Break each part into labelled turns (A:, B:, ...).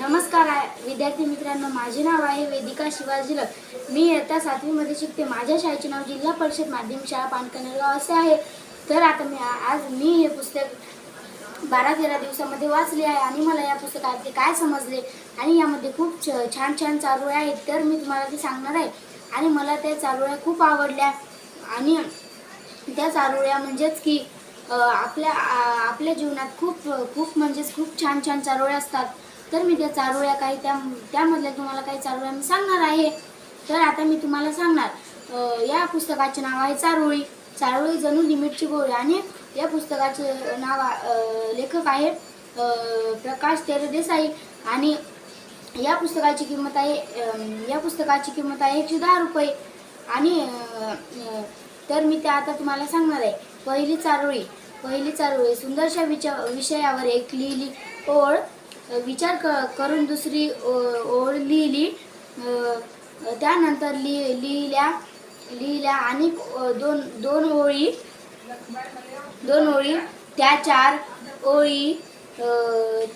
A: नमस्कार विद्यार्थी मित्रांनो माझे नाव आहे वेदिका शिवाजीलक मी इयत्ता सातवीमध्ये शिकते. माझ्या शाळेचे नाव जिल्हा परिषद माध्यमिक शाळा पानकनेरगाव असे आहे. तर आता मी आज मी हे पुस्तक बारा तेरा दिवसामध्ये वाचले आहे आणि मला या पुस्तकातले काय समजले आणि यामध्ये खूप छ- छान छान चारोळ्या आहेत तर मी तुम्हाला ते सांगणार आहे. आणि मला त्या चारोळ्या खूप आवडल्या. आणि त्या चारोळ्या म्हणजेच की आपल्या आपल्या जीवनात खूप खूप म्हणजेच खूप छान छान चारोळ्या असतात. तर मी त्या चारोळ्या काही त्या त्यामधल्या तुम्हाला काही चारोळ्या मी सांगणार आहे. तर आता मी तुम्हाला सांगणार या पुस्तकाचे नाव आहे चारोळी. चारोळी जणू लिमिटची गोळी आणि या पुस्तकाचे नाव लेखक आहे प्रकाश तेरदेसाई आणि या पुस्तकाची किंमत आहे या पुस्तकाची किंमत आहे एकशे दहा रुपये. आणि तर मी त्या आता तुम्हाला सांगणार आहे. पहिली चारोळी पहिली चारोळी सुंदरशा विचा विषयावर एक लिहिली ओळ. विचार क करून दुसरी ओ- ओळ लिहिली. त्यानंतर लि लिहिल्या लिहिल्या आणि दोन दोन ओळी दोन ओळी त्या चार ओळी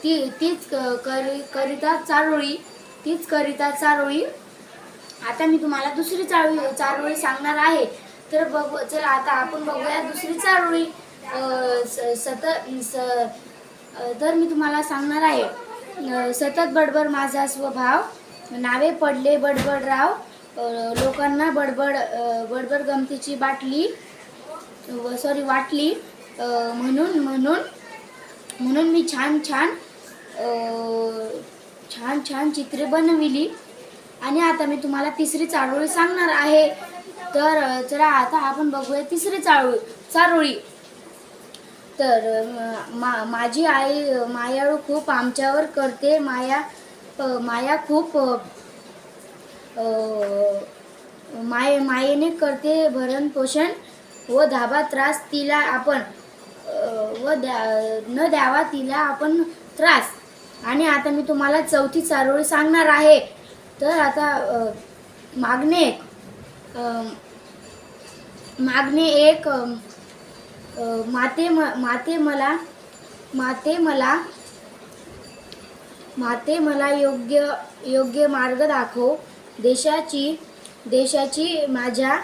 A: ती तीच क- करी करिता चारोळी तीच करिता चारोळी आता मी तुम्हाला दुसरी चारोळी चारोळी सांगणार आहे. तर बघू चल आता आपण बघूया दुसरी चारोळी स- सत स तर मी तुम्हाला सांगणार आहे. सतत बडबड माझा स्वभाव. नावे पडले बडबड राव. लोकांना बडबड बडबड गमतीची बाटली सॉरी वाटली. म्हणून म्हणून म्हणून मी छान छान छान छान चित्रे बनविली. आणि आता मी तुम्हाला तिसरी चारोळी सांगणार आहे. तर चला आता आपण बघूया तिसरी चारोळी चारोळी. तर मा माझी आई मायाळू खूप आमच्यावर करते. माया माया खूप माय मायेने करते भरणपोषण. व धाबा त्रास तिला आपण व द्या न द्यावा तिला आपण त्रास. आणि आता मी तुम्हाला चौथी चारोळी सांगणार आहे. तर आता मागणे एक मागणे एक माते म माते मला माते मला माते मला योग्य योग्य मार्ग दाखव. देशाची देशाची माझ्या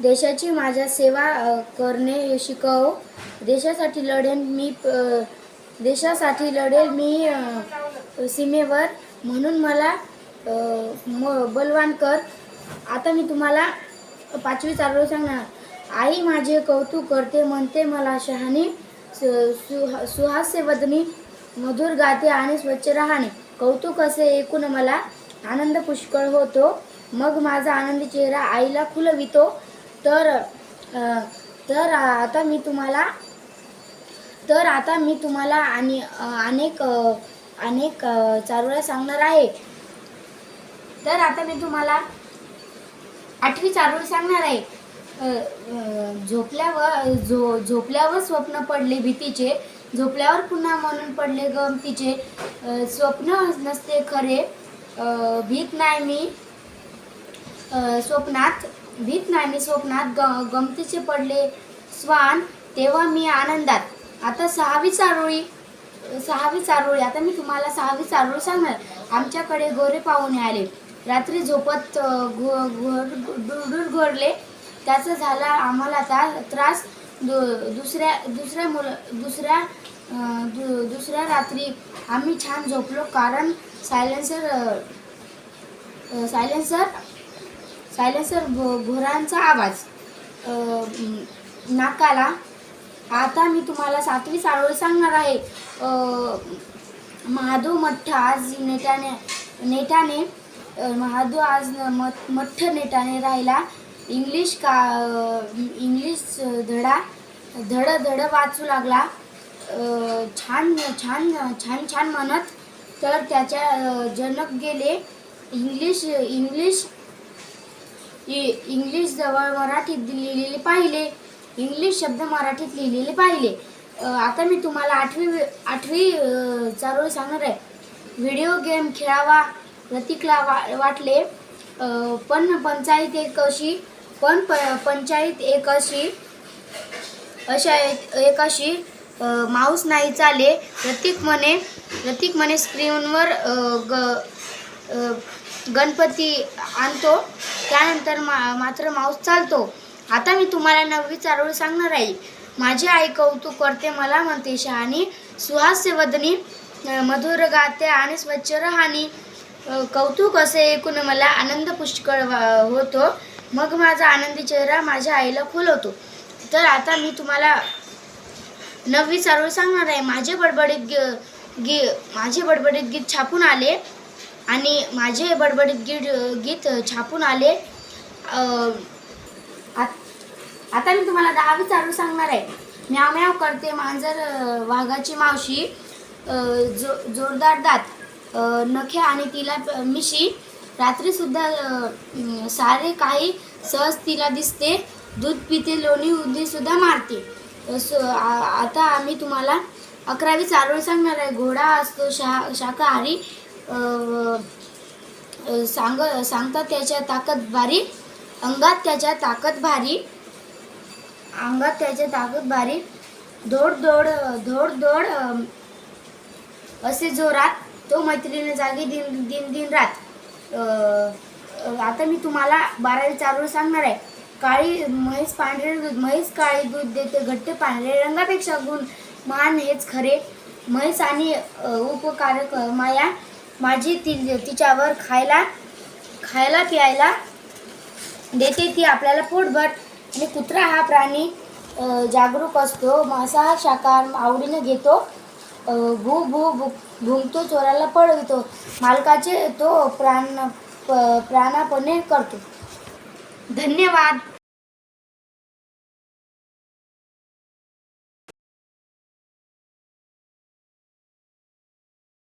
A: देशाची माझ्या सेवा करणे शिकव. देशासाठी लढेन मी देशासाठी लढेल मी सीमेवर. म्हणून मला म बलवान कर. आता मी तुम्हाला पाचवी चालू सांगणार. आई माझे कौतुक करते म्हणते मला शहाणी सु- सुहा- सुहास्यवदनी मधुर गाते आणि स्वच्छ राहणे. कौतुक असे ऐकून मला आनंद पुष्कळ होतो. मग माझा आनंदी चेहरा आईला खुलवितो. तर तर आता मी तुम्हाला तर आता मी तुम्हाला आणि अनेक अनेक चारोळ्या सांगणार आहे. तर आता मी तुम्हाला आठवी चारोळी सांगणार आहे. झोपल्यावर झो झोपल्यावर स्वप्न पडले भीतीचे. झोपल्यावर पुन्हा म्हणून पडले गमतीचे. स्वप्न नसते खरे. भीत नाही मी. स्वप्नात भीत नाही मी स्वप्नात ग गमतीचे पडले स्वान. तेव्हा मी आनंदात. आता सहावी चारोळी सहावी चारोळी. आता मी तुम्हाला सहावी चारोळी सांगणार. आमच्याकडे गोरे पाहुणे आले. रात्री झोपत घो घोर डुरडूर घोरले. त्याचा झाला आम्हाला ता त्रास दु दुसऱ्या दुसऱ्या मुल दुसऱ्या दु दुसऱ्या रात्री आम्ही छान झोपलो कारण सायलेन्सर सायलेन्सर सायलेन्सर भो घोरांचा आवाज नाकाला. आता मी तुम्हाला सातवी चारोळी सांगणार आहे. महादेव महादू मठ्ठ आज नेटाने नेटाने महादेव महादू आज मठ मठ्ठ नेटाने राहिला. इंग्लिश का इंग्लिश धडा धड धड वाचू लागला. छान छान छान छान म्हणत तर त्याच्या जनक गेले. इंग्लिश इंग्लिश इ- इंग्लिश जवळ मराठीत लिहिलेले पाहिले. इंग्लिश शब्द मराठीत लिहिलेले पाहिले. आता मी तुम्हाला आठवी आठवी अ, चारोळी सांगणार आहे. व्हिडिओ गेम खेळावा प्रतीकला वा वाटले. पण पंचायत एक अशी पण प पंचायत एक अशी अशा एक एक अशी माऊस नाही चाले. प्रतीक म्हणे प्रतीक म्हणे स्क्रीनवर ग गणपती आणतो. त्यानंतर मा मात्र माऊस चालतो. आता मी तुम्हाला नववी चारोळी सांगणार आहे. माझी आई कौतुक करते मला म्हणते शहाणी सुहास्यवदनी मधुर गाते आणि स्वच्छ राहणी. कौतुक असे ऐकून मला आनंद पुष्कळ होतो. मग माझा आनंदी चेहरा माझ्या आईला खुलवतो तर आता मी तुम्हाला नववी चारोळी सांगणार आहे. माझे बडबडीत गी गी माझे बडबडीत गीत छापून आले आणि माझे बडबडीत गीत गीत छापून आले. आ आता मी तुम्हाला दहावी चालू सांगणार आहे. म्याव म्याव करते मांजर वाघाची मावशी जो जोरदार दात नखे आणि तिला मिशी रात्रीसुद्धा सारे काही सहज तिला दिसते. दूध पिते लोणी उंदी सुद्धा मारते सो आता आम्ही तुम्हाला अकरावी चारोळी सांगणार आहे. घोडा असतो शा शाकाहारी सांग सांगतात त्याच्या ताकद भारी अंगात त्याच्या ताकद भारी अंगात त्याच्या ताकद भारी धोड धोड धोड धोड असे जोरात तो मैत्रिणी जागी दिन दिन दिन रात आता मी तुम्हाला बारावी चालू सांगणार आहे. काळी म्हैस पांढरे दूध म्हैस काळी दूध देते घट्ट पांढरे रंगापेक्षा गुण मान हेच खरे. म्हैस आणि उपकारक माया माझी ति तिच्यावर खायला खायला प्यायला देते ती आपल्याला पोटभट आणि कुत्रा हा प्राणी जागरूक असतो मांसाहार शाकाहार आवडीने घेतो. भू भू भू भुंकतो चोराला पळवितो. मालकाचे तो प्राण प- प्राणापणे करतो. धन्यवाद.